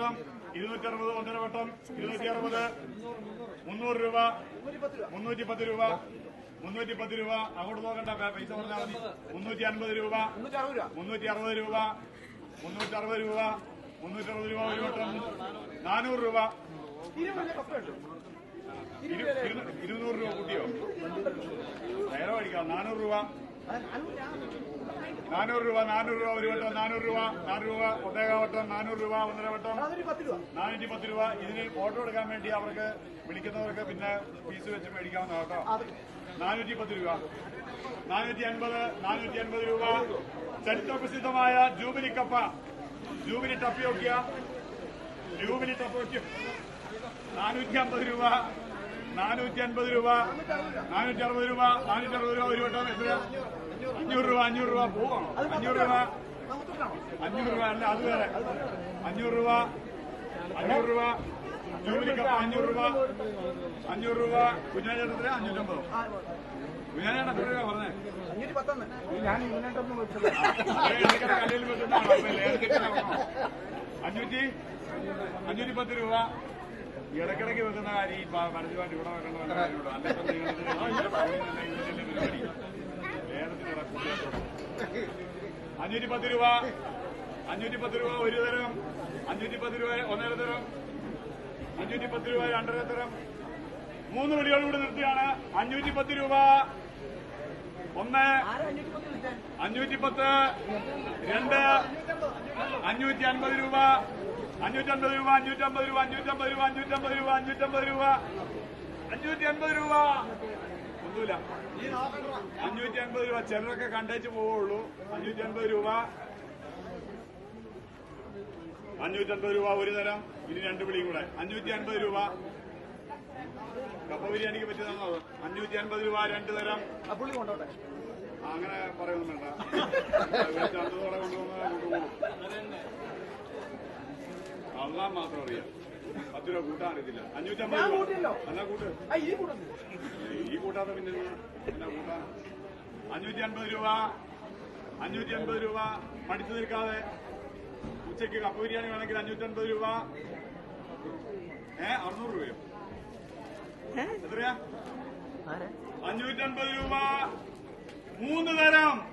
വട്ടം ഇരുന്നൂറ്റി അറുപത് ഒന്നര വട്ടം ഇരുന്നൂറ്റി അറുപത് മുന്നൂറ് രൂപ മുന്നൂറ്റി പത്ത് രൂപ മുന്നൂറ്റി പത്ത് രൂപ. അങ്ങോട്ട് നോക്കണ്ട പൈസ പറഞ്ഞാൽ മതി. മുന്നൂറ്റി അൻപത് രൂപ മുന്നൂറ്റി അറുപത് രൂപ മുന്നൂറ്റി അറുപത് രൂപ മുന്നൂറ്റി അറുപത് രൂപ ഒരു വട്ടം നാനൂറ് രൂപ. ഇരു- ഇരു- ഇരുന്നൂറ് രൂപ കൂട്ടിയോ? നേരെ അടിക്കാം നാനൂറ് രൂപ. നാനൂറ് രൂപ നാനൂറ് രൂപ ഒരു വട്ടം നാനൂറ് രൂപ നാനൂറ് രൂപ ഒന്നേകാ വട്ടം നാനൂറ് രൂപ ഒന്നര വട്ടം. നാനൂറ്റി പത്ത് രൂപ. ഇതിന് ഫോട്ടോ എടുക്കാൻ വേണ്ടി അവർക്ക് വിളിക്കുന്നവർക്ക് പിന്നെ ഫീസ് വെച്ച് മേടിക്കാവുന്ന കേട്ടോ. നാനൂറ്റി പത്ത് രൂപ. നാനൂറ്റി അൻപത് നാനൂറ്റി അൻപത് രൂപ. ചരിത്രപ്രസിദ്ധമായ ജൂബിലി കപ്പ. ജൂബിലി ടപ്പിയോക്കിയ. ജൂബിലി ടപ്പിയോക്കിയ നാനൂറ്റി അമ്പത് രൂപ. നാനൂറ്റി അൻപത് രൂപ. നാനൂറ്റി അറുപത് രൂപ നാനൂറ്റി അറുപത് രൂപ ഒരു വട്ടം എത്ര അഞ്ഞൂറ് രൂപ അഞ്ഞൂറ് രൂപ പോവാണോ അഞ്ഞൂറ് രൂപ. അഞ്ഞൂറ് രൂപ അല്ല അത് വേറെ. അഞ്ഞൂറ് രൂപ അഞ്ഞൂറ് രൂപ. ജൂബിലിക്കപ്പ അഞ്ഞൂറ് രൂപ. അഞ്ഞൂറ് രൂപ. കുഞ്ഞാചേട്ടത്തിന് അഞ്ഞൂറ്റമ്പതോ? കുഞ്ഞാചേട്ടൻ എത്ര രൂപ പറഞ്ഞേ? അഞ്ഞൂറ്റി? അഞ്ഞൂറ്റി പത്ത് രൂപ. ഇടയ്ക്കിടയ്ക്ക് വെക്കുന്ന കാര്യം പരസ്യമായിട്ട് ഇവിടെ വെക്കേണ്ട. അഞ്ഞൂറ്റി പത്ത് രൂപ അഞ്ഞൂറ്റി പത്ത് രൂപ. ഒരു തരം. അഞ്ഞൂറ്റി പത്ത് രൂപ ഒന്നര തരം. അഞ്ഞൂറ്റി പത്ത് രൂപ രണ്ടര തരം. മൂന്ന് വിളികൾ കൂടി നിർത്തിയാണ്. അഞ്ഞൂറ്റി പത്ത് രൂപ. ഒന്ന്. അഞ്ഞൂറ്റി പത്ത് രണ്ട്. അഞ്ഞൂറ്റി അൻപത് രൂപ. അഞ്ഞൂറ്റി അൻപത് രൂപ അഞ്ഞൂറ്റി അമ്പത് രൂപ അഞ്ഞൂറ്റി അമ്പത് രൂപ അഞ്ഞൂറ്റി അമ്പത് രൂപ അഞ്ഞൂറ്റി അമ്പത് രൂപ. അഞ്ഞൂറ്റി അൻപത് രൂപ. ഒന്നുമില്ല. അഞ്ഞൂറ്റി അൻപത് രൂപ ചിലരൊക്കെ കണ്ടേച്ച് പോവുള്ളൂ. അഞ്ഞൂറ്റി അൻപത് രൂപ. അഞ്ഞൂറ്റി അൻപത് രൂപ ഒരു തരം. ഇനി രണ്ട് പിടിയും കൂടെ. അഞ്ഞൂറ്റി അൻപത് രൂപ. കപ്പ ബിരിയാണിക്ക് പറ്റിയതാണോ അത്? അഞ്ഞൂറ്റി അൻപത് രൂപ രണ്ട് തരം. അങ്ങനെ പറയൊന്നും വേണ്ട. അള്ളാൻ മാത്രം അറിയാം. പത്ത് രൂപ കൂട്ടാൻ അറിയത്തില്ല അഞ്ഞൂറ്റമ്പത് രൂപ. ഈ കൂട്ടാത്ത പിന്നെ എന്നാ? അഞ്ഞൂറ്റി അമ്പത് രൂപ. അഞ്ഞൂറ്റി അമ്പത് രൂപ. പഠിച്ചു നിൽക്കാതെ ഉച്ചയ്ക്ക് കപ്പ ബിരിയാണി വേണമെങ്കിൽ അഞ്ഞൂറ്റി അമ്പത് രൂപ. ഏ അറുന്നൂറ് രൂപയോ? എത്രയാ? അഞ്ഞൂറ്റി അമ്പത് രൂപ. മൂന്ന് തരം.